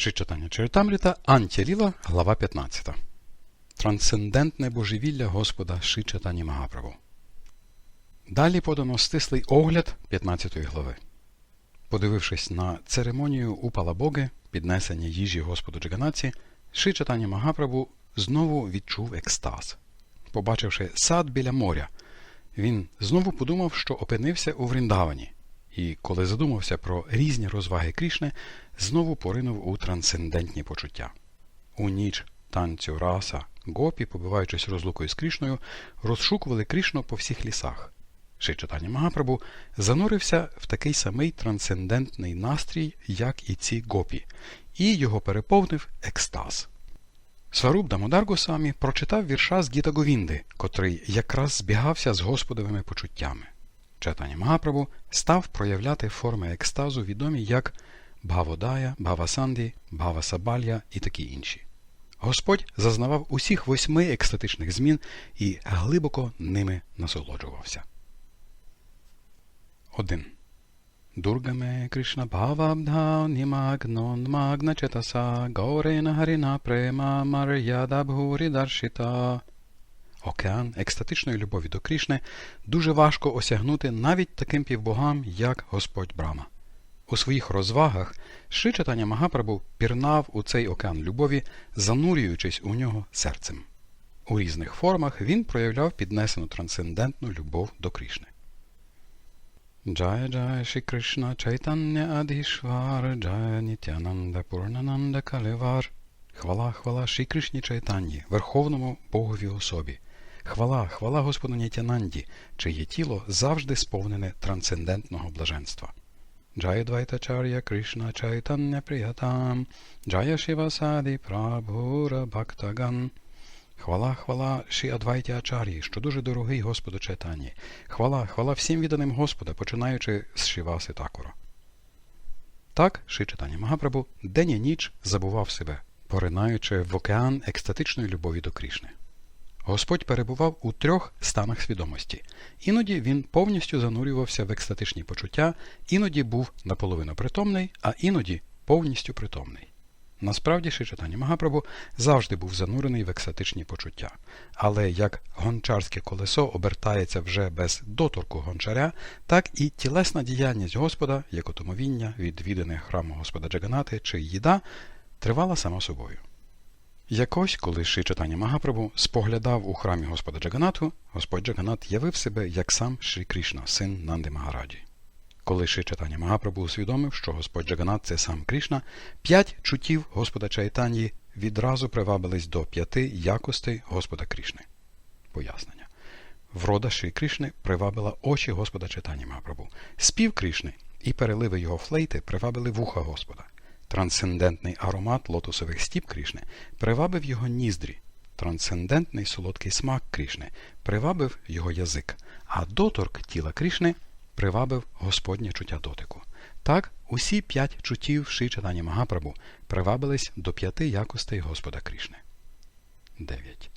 Шичатання Чаритамріта Антіліла, глава 15. Трансцендентне божевілля Господа Шичатані Магаправу. Далі подано стислий огляд 15 глави. Подивившись на церемонію упала Боги, піднесення їжі Господу Джаганаці, Шичатані Магаправу знову відчув екстаз. Побачивши сад біля моря, він знову подумав, що опинився у Вріндавані, і коли задумався про різні розваги Крішни, знову поринув у трансцендентні почуття. У ніч танцю раса гопі, побиваючись розлукою з Крішною, розшукували Крішну по всіх лісах. Шичатані Магапрабу занурився в такий самий трансцендентний настрій, як і ці гопі, і його переповнив екстаз. Сваруб Дамодар Госамі прочитав вірша з Гіта Говінди, котрий якраз збігався з господовими почуттями. Читання Магапрабу став проявляти форми екстазу, відомі як Бхаводая, Бхавасанді, Бхавасабалья і такі інші. Господь зазнавав усіх восьми екстатичних змін і глибоко ними насолоджувався. 1. Дургаме Кришна Бхавабдha Nimagnon Magna Chetasa Gaurena Harina Prema Maryada Bhuri Darshita Океан екстатичної любові до Крішни дуже важко осягнути навіть таким півбогам, як Господь Брама. У своїх розвагах Шри Чатаня Магапрабу пірнав у цей океан любові, занурюючись у нього серцем. У різних формах він проявляв піднесену трансцендентну любов до Крішни. Джая Джая Ші Кришна Чайтання Адішвар Джая Нітянанда Пурнананда Калевар Хвала, хвала Ші Кришні Чайтанні, Верховному Богові особі. Хвала, хвала Господу Нітянанді, чиє тіло завжди сповнене трансцендентного блаженства. Джая Двайтачар'я Кришна Чайтання Приятам, Джая Шивасаді Прабхура Бхактаган. Хвала, хвала Ші Адвайті Ачар'ї, що дуже дорогий Господу Чайтанні. Хвала, хвала всім відданим Господа, починаючи з Шиваси Такура. Так, Ши Чайтані Магапрабу день і ніч забував себе, поринаючи в океан екстатичної любові до Крішни. Господь перебував у трьох станах свідомості. Іноді він повністю занурювався в екстатичні почуття, іноді був наполовину притомний, а іноді повністю притомний. Насправді Шичатані Магапрабу завжди був занурений в екстатичні почуття. Але як гончарське колесо обертається вже без доторку гончаря, так і тілесна діяльність Господа, як отомовіння, відвідане храму Господа Джаганати чи їда, тривала сама собою. Якось, коли Ши Чатані Магапрабу споглядав у храмі Господа Джаганату, Господь Джаганат явив себе як сам Шрі Кришна, син Нанди Магараджі. Коли Ши Чатані Магапрабу усвідомив, що Господь Джаганат це сам Кришна, п'ять чуттів Господа Чайтанії відразу привабились до п'яти якостей Господа Кришни. Пояснення. Врода Шрі Кришни привабила очі Господа Чайтані Магапрабу. Спів Кришни і переливи його флейти привабили вуха Господа. Трансцендентний аромат лотосових стіп Крішни привабив його ніздрі, трансцендентний солодкий смак Крішни привабив його язик, а доторк тіла Крішни привабив Господнє чуття дотику. Так, усі п'ять чуттів Ши Чатані Магапрабу привабились до п'яти якостей Господа Крішни. 9.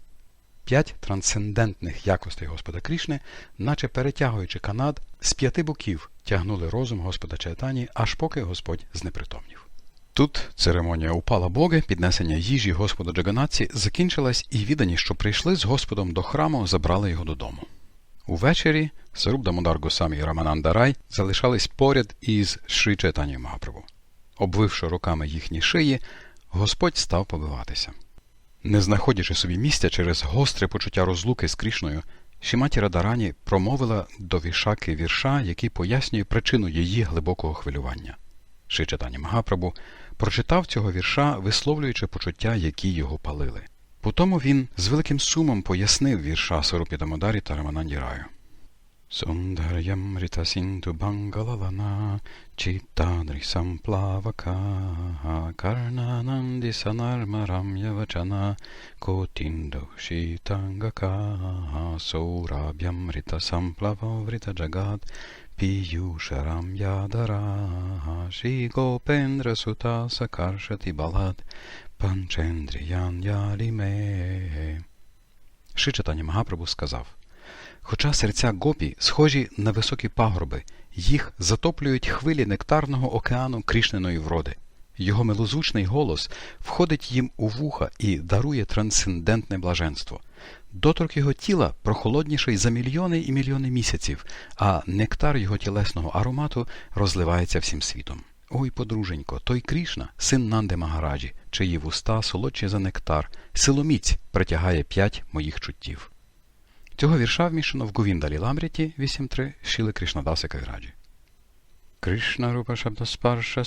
П'ять трансцендентних якостей Господа Крішни, наче перетягуючи канат, з п'яти боків тягнули розум Господа Чайтані, аж поки Господь знепритомнів. Тут церемонія упала Боги, піднесення їжі Господа Джаганаці закінчилась, і віддані, що прийшли з Господом до храму, забрали його додому. Увечері Саруб Дамодар Госамі і Рамананда Рай залишались поряд із Шри Чайтані Магапрабу. Обвивши руками їхні шиї, Господь став побиватися. Не знаходячи собі місця через гостре почуття розлуки з Крішною, Шіматі Радарані промовила до вішаки вірша, який пояснює причину її глибокого хвилювання. Ши Чайтані Магапрабу прочитав цього вірша, висловлюючи почуття, які його палили. Потому він з великим сумом пояснив вірша Сорупі Дамодарі та Рамананді Раю. Сундар'ям рітасінту бангалалана чіттадрісам плавака карнананді санармарам явачана котіндо шітангака саураб'ям рітасам плававрита джагат ші пендра сута сакаршати балад панчендріян яліме. Шичатані Магапрабу сказав Хоча серця гопі схожі на високі пагорби, їх затоплюють хвилі нектарного океану Крішниної вроди. Його милозвучний голос входить їм у вуха і дарує трансцендентне блаженство. Доторк його тіла прохолодніший за мільйони і мільйони місяців, а нектар його тілесного аромату розливається всім світом. Ой, подруженько, той Крішна, син Нанди Магараджі, чиї вуста солодші за нектар, силоміць притягає п'ять моїх чуттів. Цього вірша вмішано в Говіндалі Ламріті 8.3 Шіли Кришнадаси Кавіраджі. Кришна Рупа Шабда Спарша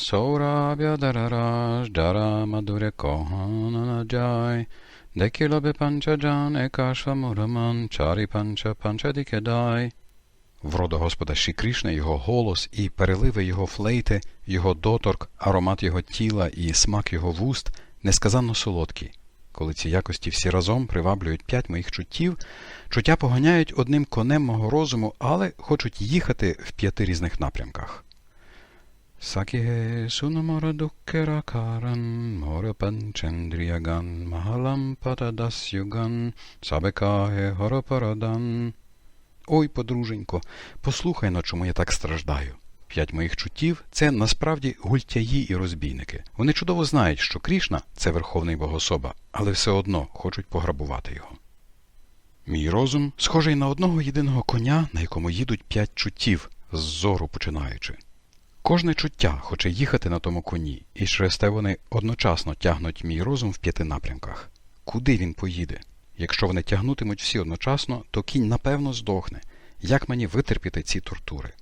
Дарараж Дара Мадуря Когана Джай Декіла бе панча джан екашва мураман чарі панча панча дікедай. Врода Господа Ші Кришна, його голос і переливи його флейти, його доторк, аромат його тіла і смак його вуст несказанно солодкі. Коли ці якості всі разом приваблюють п'ять моїх чуттів, чуття поганяють одним конем мого розуму, але хочуть їхати в п'яти різних напрямках. Дуккера каран, море панчендріяган, махалам патадасюган, сабекаге горопарадан. Ой, подруженько, послухай, на чому я так страждаю. П'ять моїх чуттів це насправді гультяї і розбійники. Вони чудово знають, що Крішна це верховний богособа, але все одно хочуть пограбувати його. Мій розум схожий на одного єдиного коня, на якому їдуть п'ять чуттів, з зору починаючи. Кожне чуття хоче їхати на тому коні, і через те вони одночасно тягнуть мій розум в п'яти напрямках. Куди він поїде? Якщо вони тягнутимуть всі одночасно, то кінь напевно здохне. Як мені витерпіти ці тортури?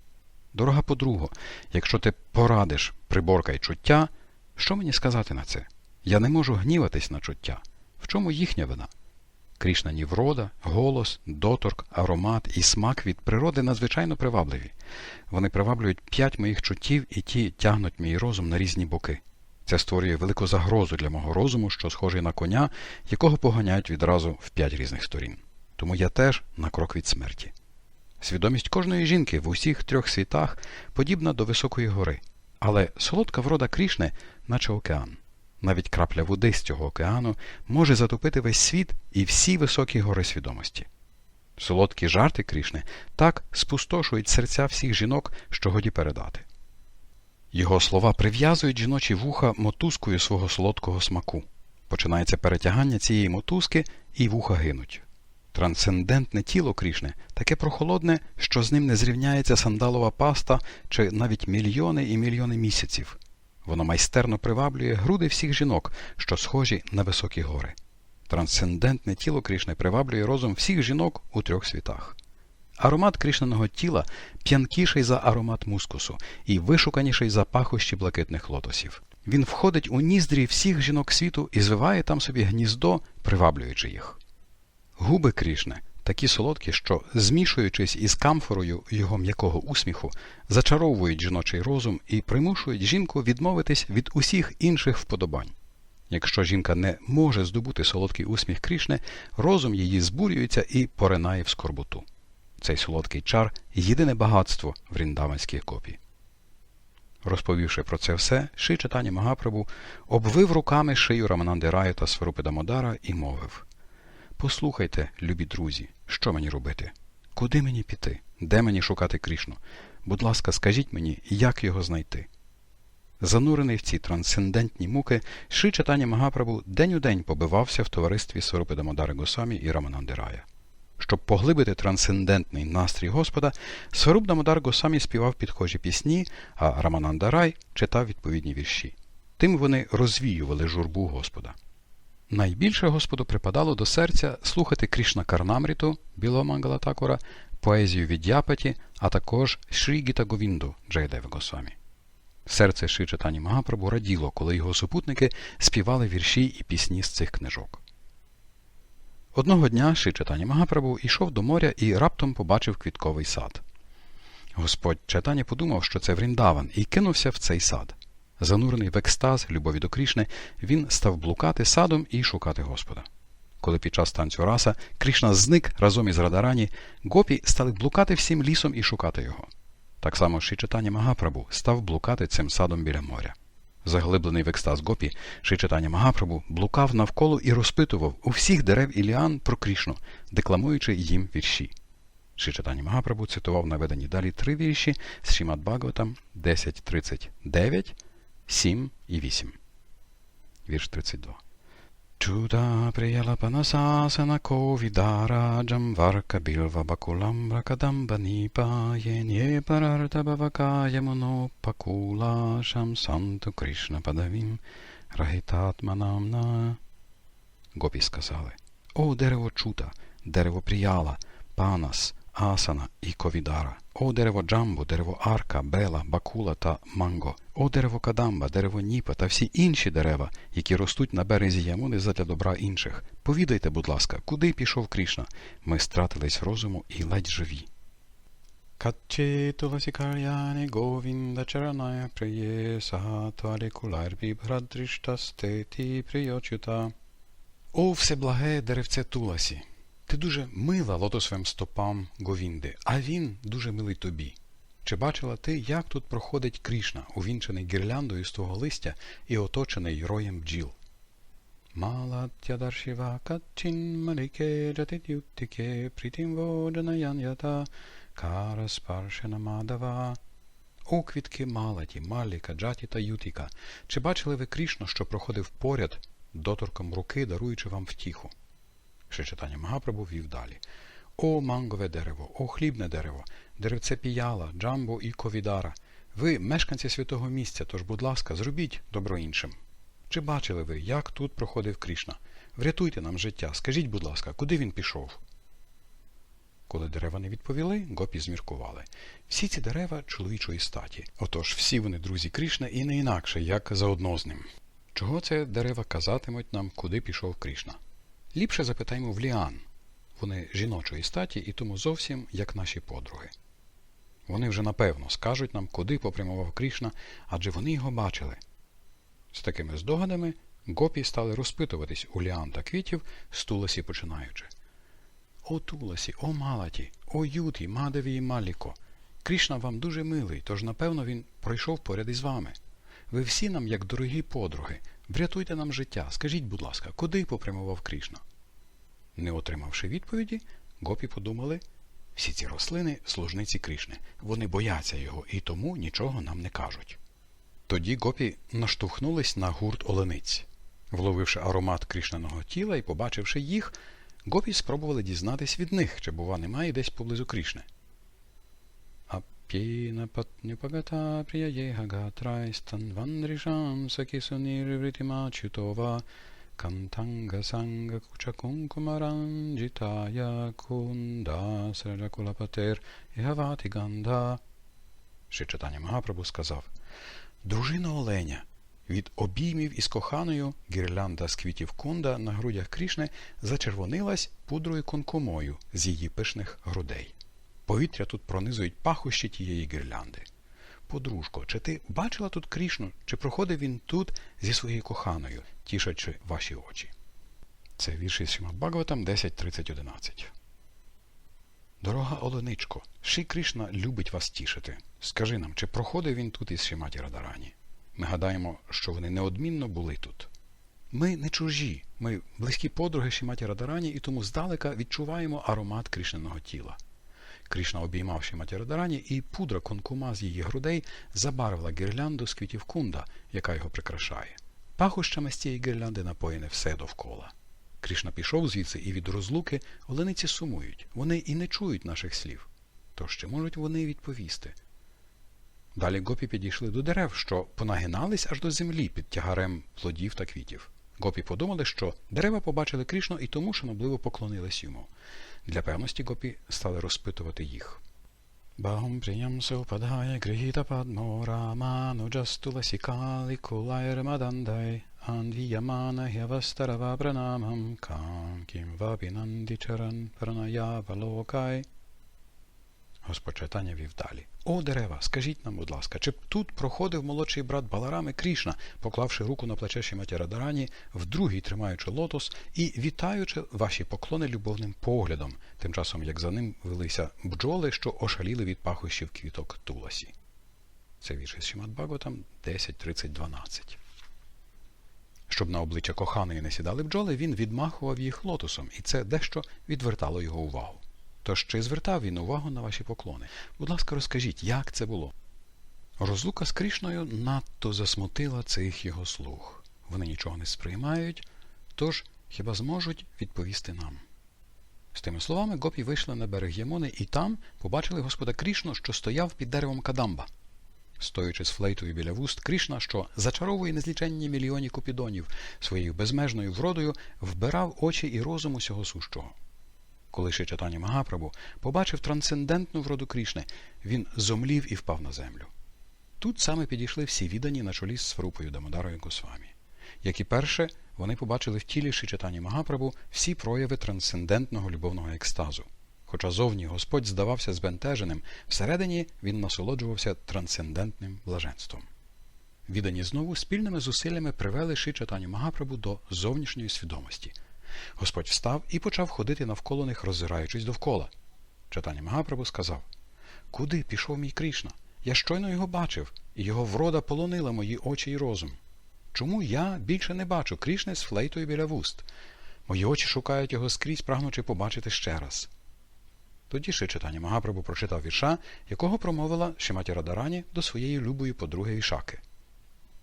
Дорога подруго, якщо ти порадиш приборкай чуття, що мені сказати на це? Я не можу гніватись на чуття. В чому їхня вина? Крішнані врода, голос, доторк, аромат і смак від природи надзвичайно привабливі. Вони приваблюють п'ять моїх чуттів і ті тягнуть мій розум на різні боки. Це створює велику загрозу для мого розуму, що схожий на коня, якого поганяють відразу в п'ять різних сторін. Тому я теж на крок від смерті. Свідомість кожної жінки в усіх трьох світах подібна до високої гори, але солодка врода Крішни, наче океан. Навіть крапля води з цього океану може затопити весь світ і всі високі гори свідомості. Солодкі жарти Крішни так спустошують серця всіх жінок, що годі передати. Його слова прив'язують жіночі вуха мотузкою свого солодкого смаку. Починається перетягання цієї мотузки, і вуха гинуть. Трансцендентне тіло Крішни таке прохолодне, що з ним не зрівняється сандалова паста чи навіть мільйони і мільйони місяців. Воно майстерно приваблює груди всіх жінок, що схожі на високі гори. Трансцендентне тіло Крішни приваблює розум всіх жінок у трьох світах. Аромат крішнаного тіла п'янкіший за аромат мускусу і вишуканіший за пахощі блакитних лотосів. Він входить у ніздрі всіх жінок світу і звиває там собі гніздо, приваблюючи їх. Губи Крішни такі солодкі, що, змішуючись із камфорою його м'якого усміху, зачаровують жіночий розум і примушують жінку відмовитись від усіх інших вподобань. Якщо жінка не може здобути солодкий усміх Крішни, розум її збурюється і поринає в скорботу. Цей солодкий чар єдине багатство в ріндаванській копі. Розповівши про це все, Ши читання Магапрабу обвив руками шию Рамананди Раю та Сварупи Дамодара і мовив Послухайте, любі друзі, що мені робити? Куди мені піти? Де мені шукати Крішну? Будь ласка, скажіть мені, як його знайти? Занурений в ці трансцендентні муки, Ши читання Магапрабу день у день побивався в товаристві Сварупи Дамодари Госамі і Рамананди Рая. Щоб поглибити трансцендентний настрій Господа, Сваруб Дамодар Госамі співав підхожі пісні, а Рамананда Рай читав відповідні вірші. Тим вони розвіювали журбу Господа. Найбільше Господу припадало до серця слухати Крішна Карнамріту Білого Мангала Такора, поезію Від'япаті, а також Шрі Гіта Говінду Джайдева Госвамі. Серце Ши Читані Магапрабу раділо, коли його супутники співали вірші і пісні з цих книжок. Одного дня Ши Читані Магапрабу йшов до моря і раптом побачив квітковий сад. Господь Читані подумав, що це Вріндаван, і кинувся в цей сад. Занурений в екстаз, любові до Крішни, він став блукати садом і шукати Господа. Коли під час танцю раса Крішна зник разом із Радарані, гопі стали блукати всім лісом і шукати його. Так само Шичатані Магапрабу став блукати цим садом біля моря. Заглиблений в екстаз гопі, Шичатані Магапрабу блукав навколо і розпитував у всіх дерев і ліан про Крішну, декламуючи їм вірші. Шичатані Магапрабу цитував наведені далі три вірші з Шімад Бхагаватам 10.39, 7 і 8. вірш 32. Чуда прияла панасасана ковідара джамварка білва бакуламбра кадамба ніпа єнє парарта бавака ямоно пакула шам санту Кришна падавім рагітатманамна. Гопі сказали, О, дерево чута, дерево прияла, панас, асана і ковідара, о дерево джамбу, дерево арка, бела, бакула та манго, о дерево кадамба, дерево ніпа та всі інші дерева, які ростуть на березі Ямуни задля добра інших. Повідайте, будь ласка, куди пішов Крішна? Ми стратились розуму і ледь живі. Каче туласі кар'яне говінда чараная приє сагатвалі кулайр бібградрішта стеті прийочута. О, всеблаге деревце Туласі! Ти дуже мила лотосовим стопам Говінди, а він дуже милий тобі. Чи бачила ти, як тут проходить Крішна, увінчений гірляндою з того листя і оточений роєм бджіл? Малатядаршіва качин маліке джатитютіке притім воджанаянята кара спаршена мадава. О, квітки малаті, маліка, джаті та ютіка. Чи бачили ви Крішну, що проходив поряд доторком руки, даруючи вам втіху? Читання Магапрабу вів далі. О, мангове дерево, о хлібне дерево, деревце піяла, джамбо і ковідара. Ви, мешканці святого місця, тож, будь ласка, зробіть добро іншим. Чи бачили ви, як тут проходив Крішна? Врятуйте нам життя, скажіть, будь ласка, куди він пішов? Коли дерева не відповіли, гопі зміркували. Всі ці дерева чоловічої статі. Отож, всі вони друзі Крішна і не інакше, як заодно з ним. Чого це дерева казатимуть нам, куди пішов Крішна? Ліпше запитаймо в Ліан. Вони жіночої статі і тому зовсім як наші подруги. Вони вже напевно скажуть нам, куди попрямував Крішна, адже вони його бачили. З такими здогадами гопі стали розпитуватись у Ліан та квітів, з Туласі починаючи. О Туласі, о Малаті, о Юті, Мадеві і Маліко. Крішна вам дуже милий, тож напевно він пройшов поряд із вами. Ви всі нам, як дорогі подруги, врятуйте нам життя. Скажіть, будь ласка, куди попрямував Крішна? Не отримавши відповіді, гопі подумали, всі ці рослини служниці Крішни. Вони бояться його і тому нічого нам не кажуть. Тоді гопі наштовхнулись на гурт олениць. Вловивши аромат крішнаного тіла і побачивши їх, гопі спробували дізнатись від них, чи, бува, немає десь поблизу Крішни. Гатрайстан вандрішам сакісунірвритимачютова Кантанга санга куча кункумаранджитая кунда сраджакулапатер і гавати ганда. Ще читання Магапрабу сказав Дружина Оленя. Від обіймів із коханою гірлянда з квітів кунда на грудях Крішни зачервонилась пудрою конкумою з її пишних грудей. Повітря тут пронизують пахощі тієї гірлянди. Подружко, чи ти бачила тут Крішну, чи проходив він тут зі своєю коханою, тішачи ваші очі? Це вірш із Бхагаватам 10.30.11. Дорога Оленичко, Ші Крішна любить вас тішити. Скажи нам, чи проходив він тут із Шиматі Радарані? Ми гадаємо, що вони неодмінно були тут. Ми не чужі, ми близькі подруги Шиматі Радарані і тому здалека відчуваємо аромат Крішниного тіла. Крішна обіймав Шиматі Радарані, і пудра конкума з її грудей забарвила гірлянду з квітів кунда, яка його прикрашає. Пахощами з цієї гірлянди напоєне все довкола. Крішна пішов звідси і від розлуки олениці сумують. Вони і не чують наших слів. Тож чи можуть вони відповісти? Далі гопі підійшли до дерев, що понагинались аж до землі під тягарем плодів та квітів. Гопі подумали, що дерева побачили Крішну і тому шанобливо поклонились йому. Для певності гопі стали розпитувати їх. Бахом приям сопадгає грихіта падмо раману джастуласі кали кулайр мадандай анвіямана гявастарава пранамам кам кім вапінанді чаран пранаявалокай. Господь вів далі. О, дерева, скажіть нам, будь ласка, чи б тут проходив молодший брат Баларами Крішна, поклавши руку на плече Шіматі Радарані, вдругій тримаючи лотос і вітаючи ваші поклони любовним поглядом, тим часом як за ним велися бджоли, що ошаліли від пахощів квіток Туласі. Це вірш із Шімат Бхагаватам 10.30.12. Щоб на обличчя коханої не сідали бджоли, він відмахував їх лотосом, і це дещо відвертало його увагу. Тож чи звертав він увагу на ваші поклони? Будь ласка, розкажіть, як це було? Розлука з Крішною надто засмутила цих його слуг. вони нічого не сприймають, тож хіба зможуть відповісти нам? З тими словами гопі вийшли на берег Ямони і там побачили Господа Крішну, що стояв під деревом Кадамба. Стоючи з флейтою біля вуст, Крішна, що зачаровує незліченні мільйоні купідонів своєю безмежною вродою, вбирав очі і розум усього сущого. Коли ще читання Магапрабу побачив трансцендентну вроду Крішни, він зомлів і впав на землю. Тут саме підійшли всі віддані на чолі з Сварупою Дамодарою Госвамі. Як і перше, вони побачили в тілі Шичатані Магапрабу всі прояви трансцендентного любовного екстазу. Хоча зовні Господь здавався збентеженим, всередині він насолоджувався трансцендентним блаженством. Віддані знову спільними зусиллями привели Шичатаню Магапрабу до зовнішньої свідомості. Господь встав і почав ходити навколо них, роззираючись довкола. Читання Магапрабу сказав Куди пішов мій Кришна? Я щойно його бачив, і його врода полонила мої очі й розум. Чому я більше не бачу Крішни з флейтою біля вуст? Мої очі шукають його скрізь, прагнучи побачити ще раз. Тоді ще читання Магапрабу прочитав вірша, якого промовила Шиматі Радарані до своєї любої подруги Вішаки.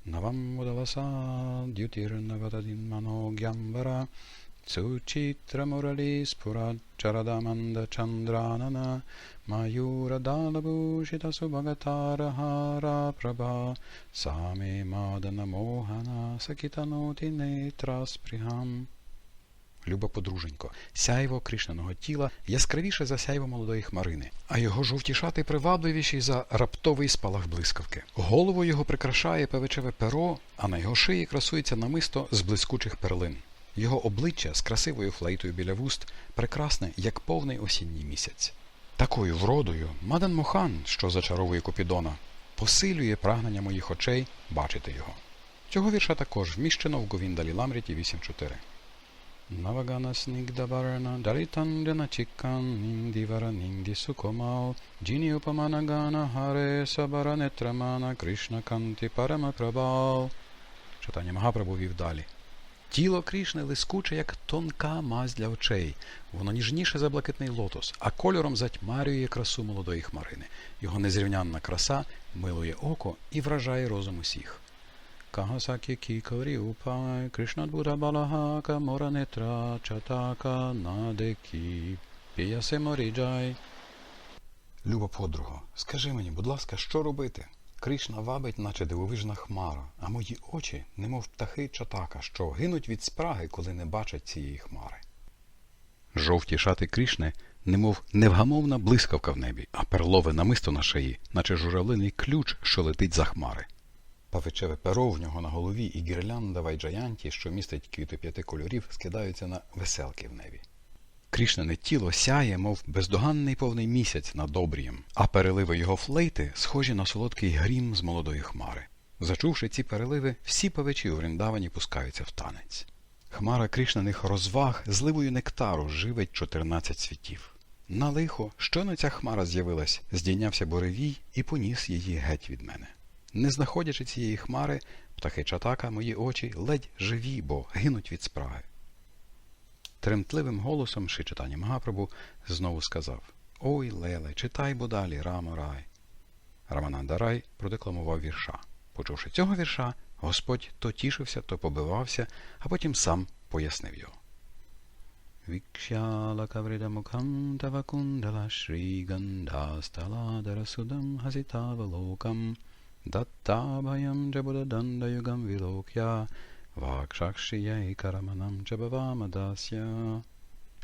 Навам удаласа дютір навададін маногямбара Спура чарадаманда чандранана Маюра далабушита субагатара хара прабha Саме мадана мохана сакітаноти нетра спрігам Люба подруженько, сяйво кришнаного тіла яскравіше за сяйво молодої хмарини, а його жовті шати привабливіші за раптовий спалах блискавки. Голову його прикрашає певичеве перо, а на його шиї красується намисто з блискучих перлин. Його обличчя з красивою флейтою біля вуст прекрасне, як повний осінній місяць. Такою вродою Мадан Мохан, що зачаровує Купідона, посилює прагнення моїх очей бачити його. Цього вірша також вміщено в Говіндалі Ламріті 8.4. Navagana snigdavarana daritandana chikkan nindivara nindi sukomal Jini upamanagana hare sabara netramana Krishna kanti parama prabal. Читання Магапрабу вів далі. Тіло Крішни лискуче, як тонка мазь для очей. Воно ніжніше за блакитний лотос, а кольором затьмарює красу молодої хмарини. Його незрівнянна краса милує око і вражає розум усіх. Kikori Upai Krishna Buddha Balahaka Moranetra Chataka Надекі Піясе Моріджай. Люба подруго, скажи мені, будь ласка, що робити? Кришна вабить, наче дивовижна хмара, а мої очі, немов птахи чатака, що гинуть від спраги, коли не бачать цієї хмари. Жовті шати Кришни, немов невгамовна блискавка в небі, а перлове намисто на шиї, наче журавлиний ключ, що летить за хмари. Павичеве перо в нього на голові і гірлянда вайджаянті, що містить квіти п'яти кольорів, скидаються на веселки в небі. Крішнене тіло сяє, мов бездоганний повний місяць над обрієм, а переливи його флейти схожі на солодкий грім з молодої хмари. Зачувши ці переливи, всі павичі у Вріндавані пускаються в танець. Хмара Крішнених розваг зливою нектару живить 14 світів. На лихо, щойно ця хмара з'явилась, здійнявся буревій і поніс її геть від мене. Не знаходячи цієї хмари, птахи чатака, мої очі ледь живі, бо гинуть від спраги. Тремтливим голосом Шичатані Магапрабу знову сказав Ой, Леле, читай бо далі, Рамо Рай. Рамананда Рай продекламував вірша. Почувши цього вірша, Господь то тішився, то побивався, а потім сам пояснив його. Вікшяла кавридамукам тавакундала шрігандасталадара судам хаситавалокам Dattabayam Jabudadandayugam Vilokya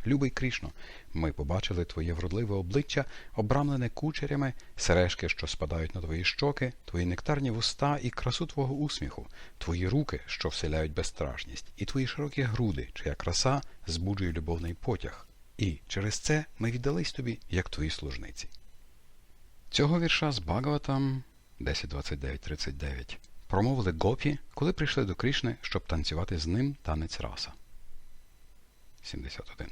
Любий Крішно, ми побачили твоє вродливе обличчя, обрамлене кучерями, сережки, що спадають на твої щоки, твої нектарні вуста і красу твого усміху, твої руки, що вселяють безстрашність, і твої широкі груди, чия краса збуджує любовний потяг. І через це ми віддались тобі, як твої служниці. Цього вірша з Багаватам 10.29.39 промовили гопі, коли прийшли до Крішни, щоб танцювати з ним танець раса. 71.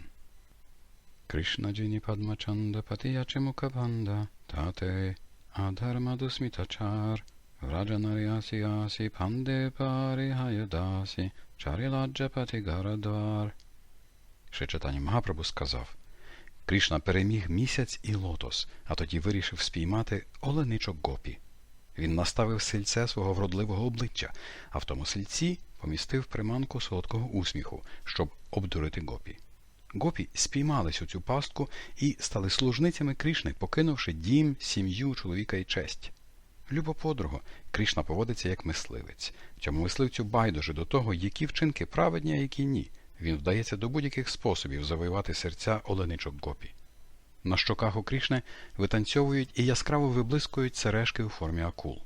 Кришна джині падмачанда патіячи мукабанда тате адharma дусмітачар враджанарясі асі панде парі хаядасі чаріладжа патігарадвар. Ще читання Магапрабу сказав Кришна переміг місяць і лотос, а тоді вирішив спіймати оленичок гопі. Він наставив сильце свого вродливого обличчя, а в тому сильці помістив приманку солодкого усміху, щоб обдурити гопі. Гопі спіймались у цю пастку і стали служницями Крішни, покинувши дім, сім'ю, чоловіка і честь. Любо подруго, Крішна поводиться як мисливець. Цьому мисливцю байдуже до того, які вчинки праведні, а які ні. Він вдається до будь-яких способів завоювати серця оленичок гопі. На щоках у Крішни витанцьовують і яскраво виблискують сережки у формі акул.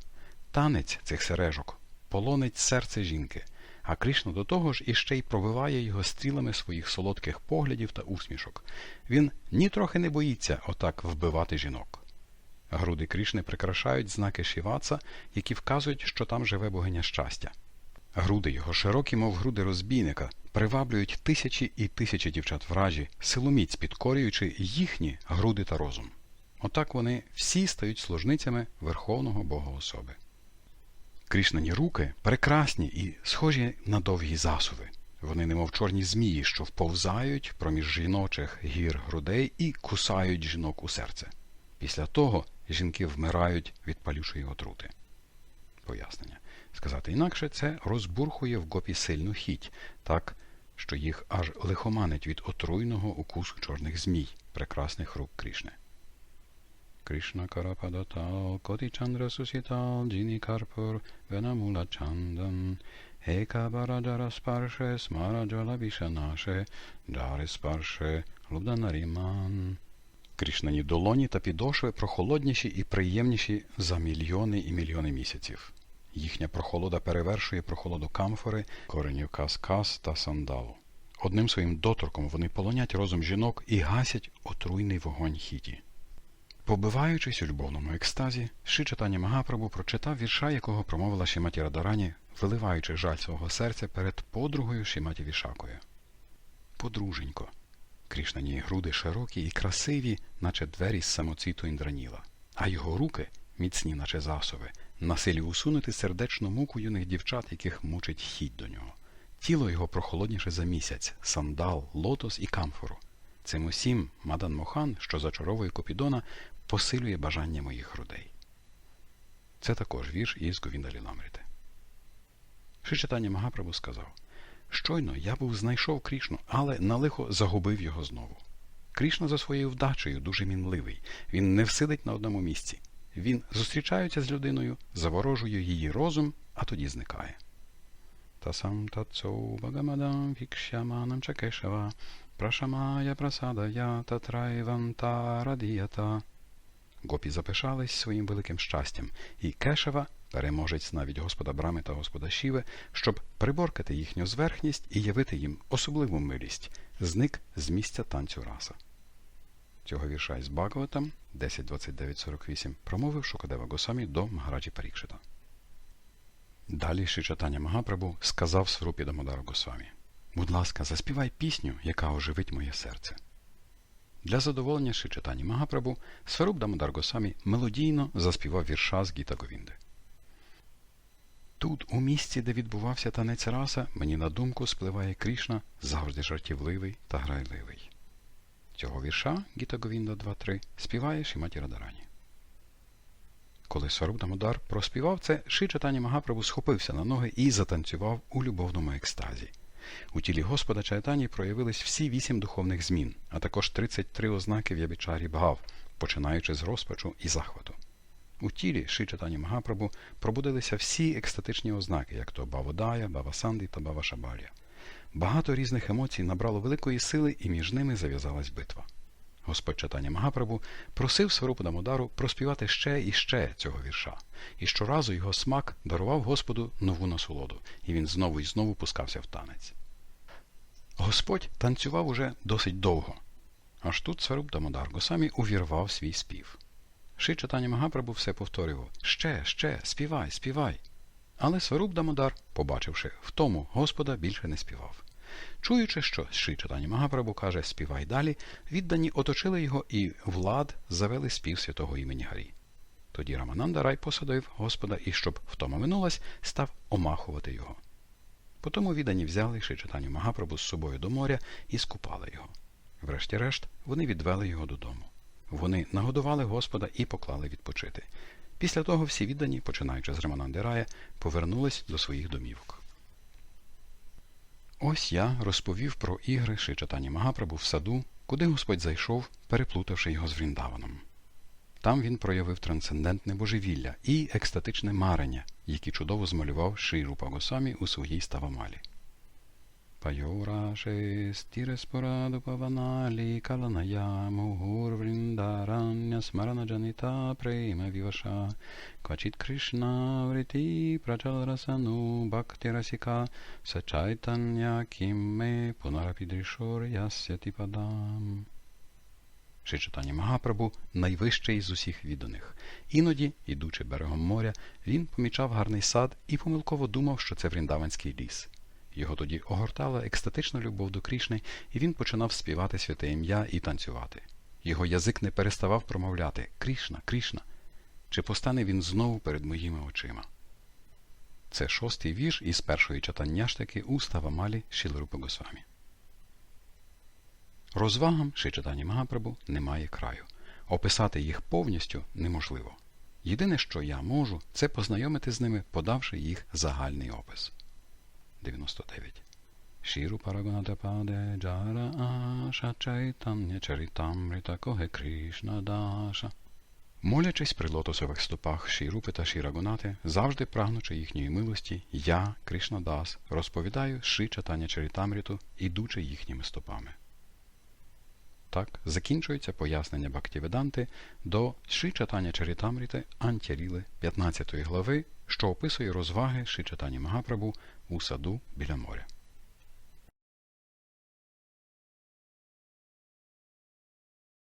Танець цих сережок полонить серце жінки, а Крішна до того ж іще й пробиває його стрілами своїх солодких поглядів та усмішок. Він нітрохи не боїться отак вбивати жінок. Груди Крішни прикрашають знаки Шіваца, які вказують, що там живе богиня щастя. Груди його широкі, мов груди розбійника, приваблюють тисячі і тисячі дівчат вражі, силоміць підкорюючи їхні груди та розум. Отак вони всі стають служницями Верховного Бога особи. Крішнані руки прекрасні і схожі на довгі засуви. Вони немов чорні змії, що вповзають проміж жіночих гір грудей і кусають жінок у серце. Після того жінки вмирають від палючої отрути. Пояснення. Сказати інакше, це розбурхує в гопі сильну хіть, так, що їх аж лихоманить від отруйного укусу чорних змій, прекрасних рук Крішни. Кришна Карападатал, Коти Чандра Сусітал, Джіні Карпур, Венамула Чандан, Ека Бараджара Спарше, Смараджала Бішанаше, Джари Спарше, Лубданаріман. Крішнані долоні та підошви прохолодніші і приємніші за мільйони і мільйони місяців. Їхня прохолода перевершує прохолоду камфори, коренів каскас та сандалу. Одним своїм доторком вони полонять розум жінок і гасять отруйний вогонь хіті. Побиваючись у любовному екстазі, Ши читання Магапрабу прочитав вірша, якого промовила Шіматі Радарані, виливаючи жаль свого серця перед подругою Шіматі Вішакою. Подруженько. Крішнані груди широкі і красиві, наче двері з самоцвіту Індраніла, а його руки, міцні, наче засови, на силі усунути сердечну муку юних дівчат, яких мучить хідь до нього. Тіло його прохолодніше за місяць, сандал, лотос і камфору. Цим усім Мадан Мохан, що зачаровує Копідона, посилює бажання моїх грудей. Це також вірш із Говіндалі Ламріти. Шичатання Магапрабу сказав Щойно я був знайшов Крішну, але на лихо загубив його знову. Крішна за своєю вдачею дуже мінливий. Він не всидить на одному місці. Він зустрічається з людиною, заворожує її розум, а тоді зникає. Тасам тацоу багамадам вікшяманам чакешава, прашамая прасадая татрайванта радіята. Гопі запишались своїм великим щастям, і Кешева, переможець навіть Господа Брами та Господа Шіви, щоб приборкати їхню зверхність і явити їм особливу милість, зник з місця танцю раса. Цього вірша із Багаватам 10.29.48 промовив Шукадева Госамі до Магараджі Парікшита. Далі Шичатання Магапрабу сказав Сврупі Дамодару Госвамі Будь ласка, заспівай пісню, яка оживить моє серце. Для задоволення Шичатані Магапрабу Сваруб Дамодар Госамі мелодійно заспівав вірша з Гіта Говінди. Тут, у місці, де відбувався танець раса, мені на думку спливає Крішна, завжди жартівливий та грайливий. Цього вірша Гіта Говінда 2.3 співає Шіматі Радарані. Коли Сваруб Дамодар проспівав це, Ши Чатані Магапрабу схопився на ноги і затанцював у любовному екстазі. У тілі Господа Чайтані проявились всі вісім духовних змін, а також 33 ознаки в'ябічарі Бгав, починаючи з розпачу і захвату. У тілі Ши Чайтані Магапрабу пробудилися всі екстатичні ознаки, як то Баводая, Бавасанди та Бавашабалія. Багато різних емоцій набрало великої сили, і між ними зав'язалась битва. Господь читання Магапрабу просив Сварупу Дамодару проспівати ще і ще цього вірша, і щоразу його смак дарував Господу нову насолоду, і він знову і знову пускався в танець. Господь танцював уже досить довго, аж тут Сваруб Дамодар Госамі увірвав свій спів. Ши читання Магапрабу все повторював Ще, ще, співай, співай. Але Сваруб Дамодар, побачивши в тому Господа, більше не співав. Чуючи, що Ши читання Магапрабу каже співай далі, віддані оточили його і влад завели спів святого імені Гарі. Тоді Рамананда Рай посадив Господа і, щоб втома минулась, став омахувати його. Потому віддані взяли Ши читанню Магапрабу з собою до моря і скупали його. Врешті-решт, вони відвели його додому. Вони нагодували Господа і поклали відпочити. Після того всі віддані, починаючи з Рая, повернулись до своїх домівок. Ось я розповів про ігри Шичатані Магапрабу в саду, куди Господь зайшов, переплутавши його з Вріндаваном. Там він проявив трансцендентне божевілля і екстатичне марення, які чудово змалював Шрі Рупа Госамі у своїй ставамалі. Пайораше стіре спораду паваналі каланая мугур вріндарання смарана джаніта прейма віваша квачіт Кришна вріті прачал расану бхакти расіка сачайтання кімме пунарапідрішор ясяти падам. Шичатані Магапрабу найвищий з усіх відданих. Іноді, ідучи берегом моря, він помічав гарний сад і помилково думав, що це Вріндаванський ліс. Його тоді огортала екстатична любов до Крішни, і він починав співати святе ім'я і танцювати. Його язик не переставав промовляти Крішна, Крішна. Чи постане він знову перед моїми очима? Це шостий вірш із першої читанняштики у Ставамалі Шілрупа Госвамі. Розвагам Шичатані Магапрабу немає краю. Описати їх повністю неможливо. Єдине, що я можу, це познайомити з ними, подавши їх загальний опис. 99. Шіру Парагонатападе Джара Аша Чайтання Чарітамрита Коге Кришна Даша. Молячись при лотосових стопах Шірупи та Шірагонати, завжди прагнучи їхньої милості, я, Кришна Дас, розповідаю Ши Чатання Чарітамріту, ідучи їхніми стопами. Так закінчується пояснення Бхактіведанти до Ши Чатання Чарітамріти Антяріли 15 глави, що описує розваги Ши Чатані Магапрабу у саду біля моря.